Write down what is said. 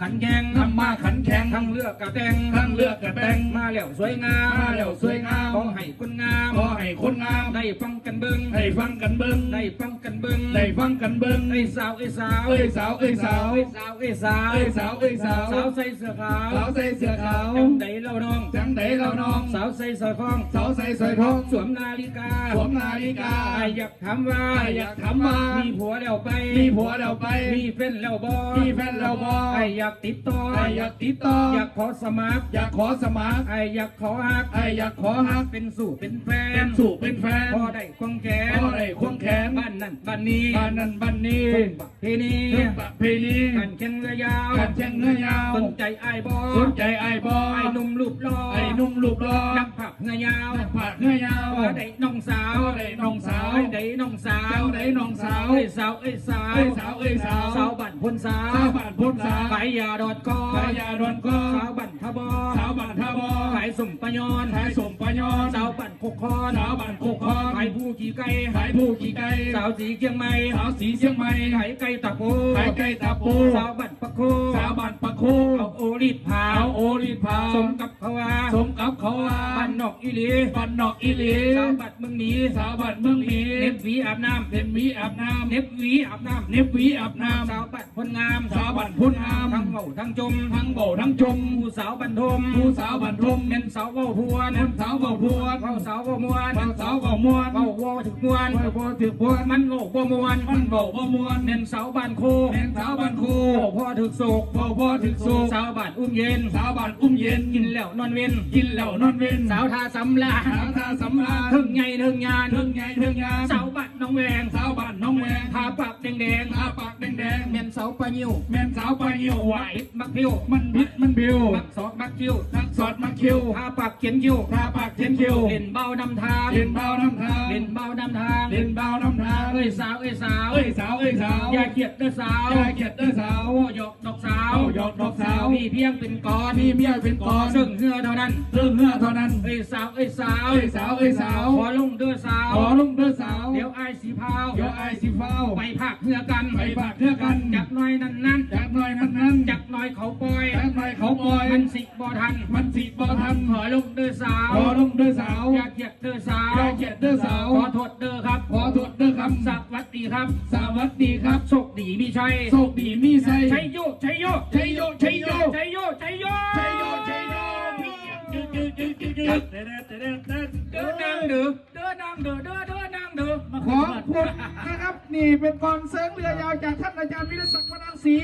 ขันแข่งทำมาขันแข็งทั้งเลือกกระแตงทั้งเลือกกระแตงมาแล้วสวยงามมาแล้วสวยงามขอให้คนงามข อให้คนงามได้ฟังกันเบิ้งให้ฟังกันเบิ้งได้ฟังกันเบิ้งได้ฟังกันเบิ้งไอ้สาวไอ้สาวเอ้ยสาวเอ้ยสาวไอ้สาวไอ้สาวเอ้ยสาวเอ้ยสาวสาวใส่เสื้อขาวสาวใส่เสื้อขาวจังใดเล่าน้องจังไดเราน้องสาวใส่สร้อยคล้องสาวใส่สร้อยทองสวมนาฬิกาสวมนาฬิกาไอ้อยากถามว่าไอ้อยากถามว่ามีมีผัวแล้วไป มีผัวเราไปมีแฟนแล้วบ่มีแฟนแล้วบ่ไอ้อยากติดต่อไอ้อยากติดต่ออยากขอสมัคร อยากขอสมัครไอ้อยากขอฮักไอ้อยากขอฮักเป็นสู่เป็นแฟเป็นนสู่เป็นแฟนพอได้ควงแขนพอได้ควงแขนบ้านนั่นบ้านนี้บ้านนั้นบ้านนี้เพิ่งประเพณีเรื่องประเพณีการแข่งเรือยาวการแข่งเรือยาวสนใจไอ้บอสนใจไอ้บอไอ้หนุ่มรูปหล่อไอ้หนุ่มรูปหล่อนักผักเรือยาวผักเรือยาวพอได้น้องสาวพอได้น้องสาวไอ้ได้น้องสาวเจ้าได้น้องสาวไอ้สาวไอ้สาวเอ้ยสาวเอ้ยสาวสาวบั่นพ้นสาสาวบ้านพ้นสาวขายยาดอดกอขายยาดอนก็สาวบั่นทบอสาวบ้านท่าบอขายสมปะยอนขายสมปะยอนสาวบั่นคุ กคอนสาวบ้านโคกคอนขายผู้ขี่ไก่ขายผู้ขี่ไก่สาวสีเชียงใหม่สาวสีเชียงใหม่ขายไก่ตะโพขายไก่ตาปูสาวบั่นปะโคสาวบ้านปะโคเอาโอรีดผาเอาโอรีพาสมกับภาวาสมกับเขาว่าบ้านนอกอีหลีบ้านนอกอีหลีสาวบัดเมืองหนีสาวบ้านเมืองมีเน็บหวีอาบน้ำเน็บหวีอาบน้ำเน็บหวีอาบน้ำเน็บหวีอาบน้สาวบัดพลงามำสาวบ้านพุ่นงามทั้งเมาทั้งจมทั้งเบาทั้งจมผู้สาวบันทมผู้สาวบันทมเน้นสาวเว้าพวนคนสาวเบาพวนเว้าสาวเว้ามวนเบาสาวเบามวนเว้าเว้าถึกมวนเบาพอถือพวนมันโง่บ่มวนมันเบาบ่มวนเน้นสาวบ้านโคแห่งสาวบ้านคูโอ้พ่อถึกโศกเบาพอถือสูสาวบ้านอุ้มเย็นสาวบ้านอุ้มเย็นกินแล้วนอนเว้นกินเหล้านอนเว้นสาวทาสำลาสาวตาสำราญถึงไงถึงงานเทิงใหญ่เทิงยามสาวบ้านน้องแวงสาวบ้านน้ องแวงทาปากแดงตาปากแดงๆเน้นเสาปลายิ้วๆแม่นสาวปลาเหี่ยวไหวปิดมักพิวมันพิษมันบิวมักสอกมักคิ้วนักสอดมาคิวทาปากเขียนคิ้วทาปากเขียนคิวเล่นเบานำทางเล่นเบาน้ำทางเล่นเบานำทางเล่นเบาน้ำทางเอ้ยสาวเอ้ยสาวเอ้ยสาวเอ้ยสาวอย่าเกลียดเด้อสาวอย่าเกลียดเด้อสาวโอ้หยอกดอกสาวเอาหยอกดอกสาว มีเพียงเป็นก้อนมีเมียเป็นกอนซึ่งเหือเท่านั้นเรื่องเหือเท่านั้นเอ้ยสาวเอ้ยสาวเอ้ยสาวเอ้ยสาวขอลงเด้อสาวขอลุงเด้อสาวเดี๋ยวไอ้ายสีพาวเดี๋ยวไอายสิเฝ้าไปภาคเหือกันไปฝากเทือกันจักหน้อยนั้นนั้นจากหน่อยนั้นนั้นจักหน้อยเขาปล่อยจากหน่อยเขาปล่อยมันสิบ่ทันมันสิบ่ทันขอลงเด้อสาวขอลุงเด้อสาวอย่าเกลียดเด้อสาวอย่าเกลียดเด้อสาวขอโทษเด้อครับขอโทษเด้อค สวัสดีครับำสวัสดีครับโชคดีมีชัยโชคดีมีไซชัยโยชัยโยชัยโยชัยโยชัยโยชัยโยชัยโยชัยโยยืดยืดยืดยืดยืดเด้อเด้อเด้อเด้อเดินนางเด้อเดินนางเด้อเดินเดินนางเด้อขอบคุณนะครับ นี่เป็นกองเซิร์ฟเรือยาวจากท่านอาจารย์วิรศักดิ์วนังศรี